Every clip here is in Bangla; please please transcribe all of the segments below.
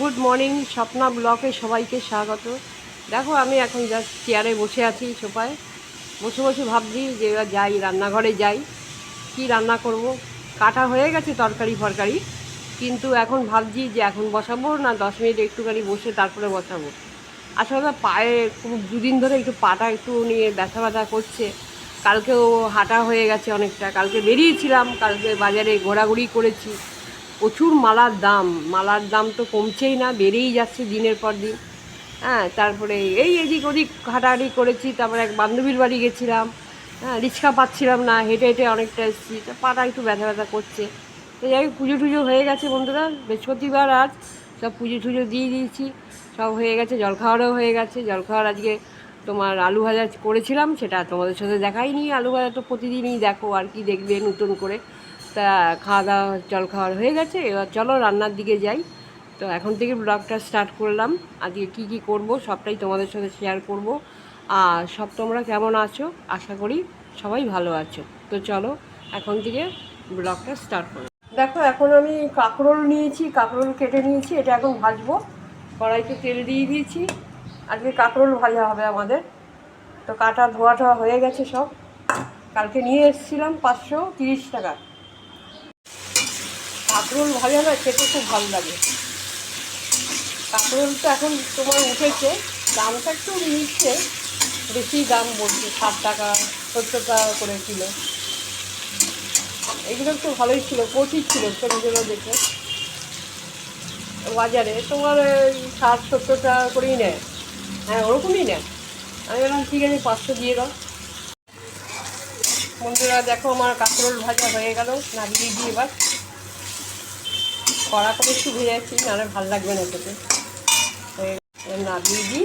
গুড মর্নিং, স্বপ্না ব্লকে সবাইকে স্বাগত। দেখো, আমি এখন জাস্ট চেয়ারে বসে আছি সোফায়। বসে বসে ভাবছি যে এবার যাই, রান্নাঘরে যাই। কি রান্না করব? কাটা হয়ে গেছে তরকারি ফরকারি। কিন্তু এখন ভাবছি যে এখন বসাবো না, দশ মিনিট একটুখানি বসে তারপরে বসাবো। আসলে পায়ে খুব দুদিন ধরে একটু পাটা একটু নিয়ে ব্যথা ব্যথা করছে। কালকেও হাঁটা হয়ে গেছে অনেকটা। কালকে বেরিয়েছিলাম, কালকে বাজারে ঘোরাঘুরি করেছি। প্রচুর মালার দাম মালার দাম তো কমছেই না বেড়েই যাচ্ছে দিনের পর দিন। হ্যাঁ তারপরে এই এদিক ওদিক হাঁটাহাঁটি করেছি তারপরে এক বান্ধবীর বাড়ি গেছিলাম। হ্যাঁ রিক্সা পাচ্ছিলাম না হেঁটে হেঁটে অনেকটা এসেছি তা পাটা একটু ব্যথা ব্যথা করছে। তো যাই হোক, পুজো টুজো হয়ে গেছে বন্ধুরা বৃহস্পতিবার আজ সব পুজো টুজো দিয়ে দিয়েছি সব হয়ে গেছে জলখাওয়ারও হয়ে গেছে। জলখাওয়ার আজকে তোমার আলু ভাজা করেছিলাম সেটা তোমাদের সাথে দেখাইনি আলু ভাজা তো প্রতিদিনই দেখো আর কি দেখবে নতুন করে। তা খাওয়া দাওয়া জল খাওয়ার হয়ে গেছে। এবার চলো রান্নার দিকে যাই। তো এখন থেকে ব্লগটা স্টার্ট করলাম। আজকে কি কি করব সবটাই তোমাদের সাথে শেয়ার করব। আর সব তোমরা কেমন আছো? আশা করি সবাই ভালো আছো। তো চলো এখন থেকে ব্লগটা স্টার্ট করো। দেখো, এখন আমি কাঁকরোল নিয়েছি, কাঁকরোল কেটে নিয়েছি, এটা এখন ভাজবো। কড়াইতে তেল দিয়ে দিয়েছি। আজকে কাঁকরোল ভাজা হবে আমাদের। তো কাটা ধোয়া টোয়া হয়ে গেছে সব। কালকে নিয়ে এসেছিলাম পাঁচশো তিরিশ টাকা। কাঁকরোল ভাজা না খেতে খুব ভালো লাগে। কাঁকরোল তো এখন তোমার উঠেছে, দামটা একটু নিচ্ছে, বেশি দাম বলছে, ষাট টাকা, সত্তর টাকা করে কিলো। এগুলো একটু ভালোই ছিল কচি ছিল ছোটোগুলো দেখে। বাজারে তোমার ষাট, সত্তর টাকা করেই নেয়। হ্যাঁ ওরকমই নেয়। আমি বললাম, ঠিক আছে, পাঁচশো দিয়ে দাও। বন্ধুরা, দেখো আমার কাঁকরোল ভাজা হয়ে গেল নামিয়ে দিয়ে এবার। কড়া করে একটু ভেজেছি নাহলে ভালো লাগবে না খেতে। নামিয়ে দিই।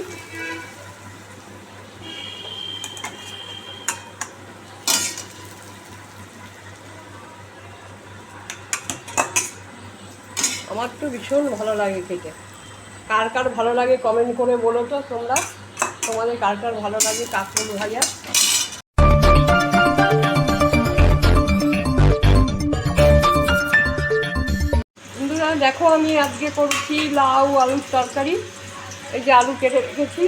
আমার তো ভীষণ ভালো লাগে খেতে। কার কার ভালো লাগে কমেন্ট করে বলো তো তোমরা। তোমাদের কার কার ভালো লাগে, কাঁকরোল ভাজা দেখো আমি আজকে করছি লাউ, আলুর তরকারি। এই যে আলু কেটে রেখেছি।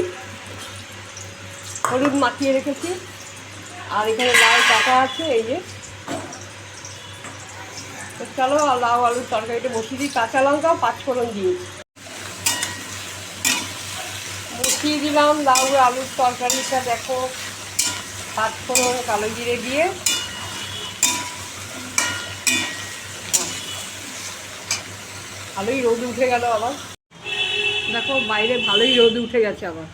হলুদ মাখিয়ে রেখেছি। আর এখানে লাউ কাটা আছে, এই যে। চলো লাউ, আলুর তরকারিটা বসিয়ে দিই। কাঁচা লঙ্কা পাঁচফোড়ন দিয়ে। বসিয়ে দিলাম লাউ, আলুর তরকারিটা, দেখো। পাঁচফোড়ন কালো জিরে দিয়ে। ভালোই রোদ উঠে গেল আবার। দেখো, বাইরে ভালোই রোদ উঠে গেছে আবার।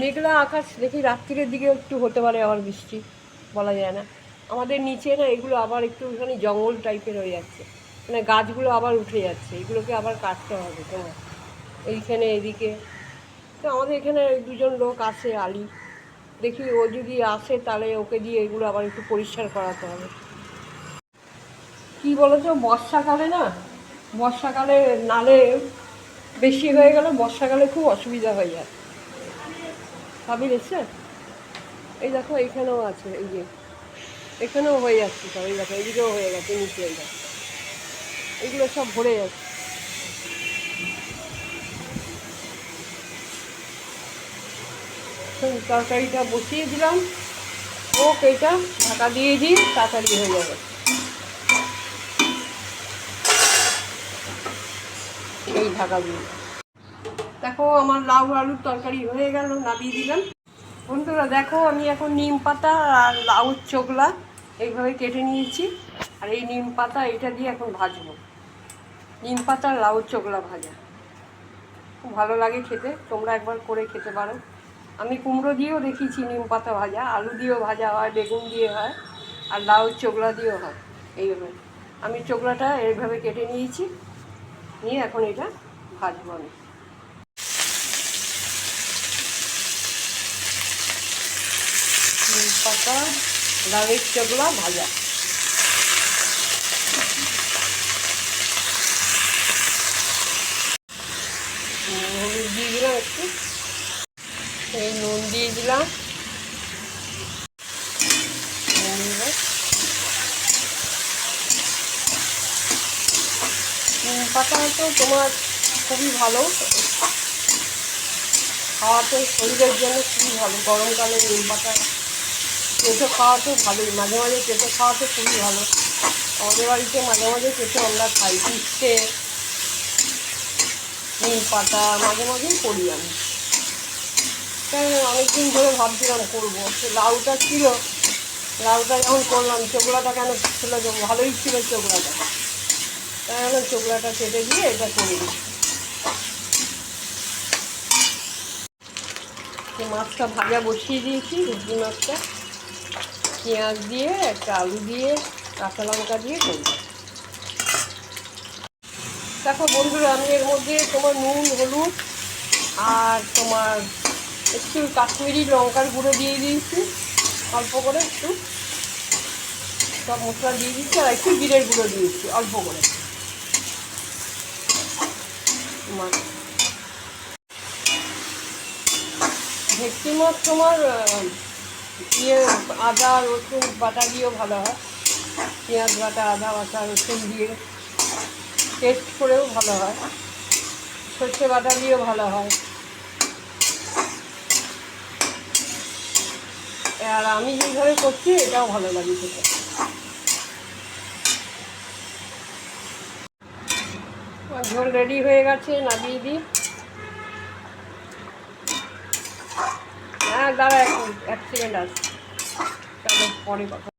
মেঘলা আকাশ, দেখি রাত্রির দিকে একটু হতে পারে আবার বৃষ্টি, বলা যায় না। আমাদের নিচে না, এগুলো আবার একটু ওখানে জঙ্গল টাইপের হয়ে যাচ্ছে। মানে গাছগুলো আবার উঠে যাচ্ছে, এগুলোকে আবার কাটতে হবে তোমার এইখানে, এদিকে। তো আমাদের এখানে দুজন লোক আসে আলি। দেখি ও যদি আসে, তাহলে ওকে দিয়ে এগুলো আবার একটু পরিষ্কার করাতে হবে। কি বলো তো বর্ষাকালে না, বর্ষাকালে নালে বেশি হয়ে গেলে বর্ষাকালে খুব অসুবিধা হয়ে যায়। সবই এসছে এই দেখো, এইখানেও আছে, এই যে। এখানেও হয়ে যাচ্ছে সব, এই দেখো, এইদিকেও হয়ে গেছে, নিচে এই দেখো। এইগুলো সব ভরে যাচ্ছে। তরকারিটা বসিয়ে দিলাম। ও এটা, ঢাকা দিয়ে দিই, তাড়াতাড়ি হয়ে যাবে। ঢাকা দেখো, আমার লাউ আলুর তরকারি হয়ে গেল, নামিয়ে দিলাম। বন্ধুরা, দেখো, আমি এখন নিম পাতা আর লাউর চোগলা এইভাবে কেটে নিয়েছি। আর এই নিম পাতা এটা দিয়ে এখন ভাজবো। নিম পাতা লাউর চোগলা ভাজা। খুব ভালো লাগে খেতে, তোমরা একবার করে খেতে পারো। আমি কুমড়ো দিয়েও দেখিয়েছি নিম পাতা ভাজা, আলু দিয়েও ভাজা হয়, বেগুন দিয়ে হয়, আর লাউ চোগলা দিয়েও হয়। এইভাবে। আমি চোগলাটা এইভাবে কেটে নিয়েছি। নিয়ে এখন এটা ভাজবো আমি পাতা লাউয়ের চোগলা ভাজা। হলুদ দিয়ে দিলাম একটু। এই নুন দিয়ে দিলাম। পাতা তো তোমার খুবই ভালো। খাওয়াতে শরীরের জন্য খুবই ভালো। গরমকালে নিম পাতা কেঁচো খাওয়া তো ভালোই, মাঝে মাঝে কেঁচো খাওয়া তো খুবই ভালো। আমাদের বাড়িতে মাঝে মাঝে কেঁচো আমরা খাই পিসতে নিম পাতা মাঝে মাঝেই করি আমি। তাই অনেকদিন ধরে ভাবছিলাম করব। লাউটা ছিল, লাউটা যখন করলাম চোকলাটা কেন ছিল ভালোই ছিল চোকলাটা তাই আমি চোকলাটা কেটে দিয়ে এটা করে দিই তো মাছটা ভাজা বসিয়ে দিয়েছি রুটি মাছটা। পেঁয়াজ দিয়ে, একটা আলু দিয়ে, কাঁচা লঙ্কা দিয়ে করব। দেখো বন্ধুরা, আমি এর মধ্যে তোমার নুন, হলুদ আর তোমার একটু কাশ্মীরি লঙ্কার গুঁড়ো দিয়ে দিয়েছি। অল্প করে একটু সব মশলা দিয়ে দিচ্ছি আর একটু জিরের গুঁড়ো দিয়েছি, অল্প করে। তোমার ভেটকি মাছ তোমার ইয়ে আদা, রসুন বাটা দিয়েও ভালো হয়। পেঁয়াজ বাটা, আদা বাটা, রসুন দিয়ে টেস্ট করেও ভালো হয়। সর্ষে বাটা দিয়েও ভালো হয়। আর আমি যেভাবে করছি, এটাও ভালো লাগে আমার ঝোল রেডি হয়ে গেছে, নামিয়ে দিই। হ্যাঁ দাঁড়া এক অ্যাক্সিডেন্ট আছে তাহলে পরে কথা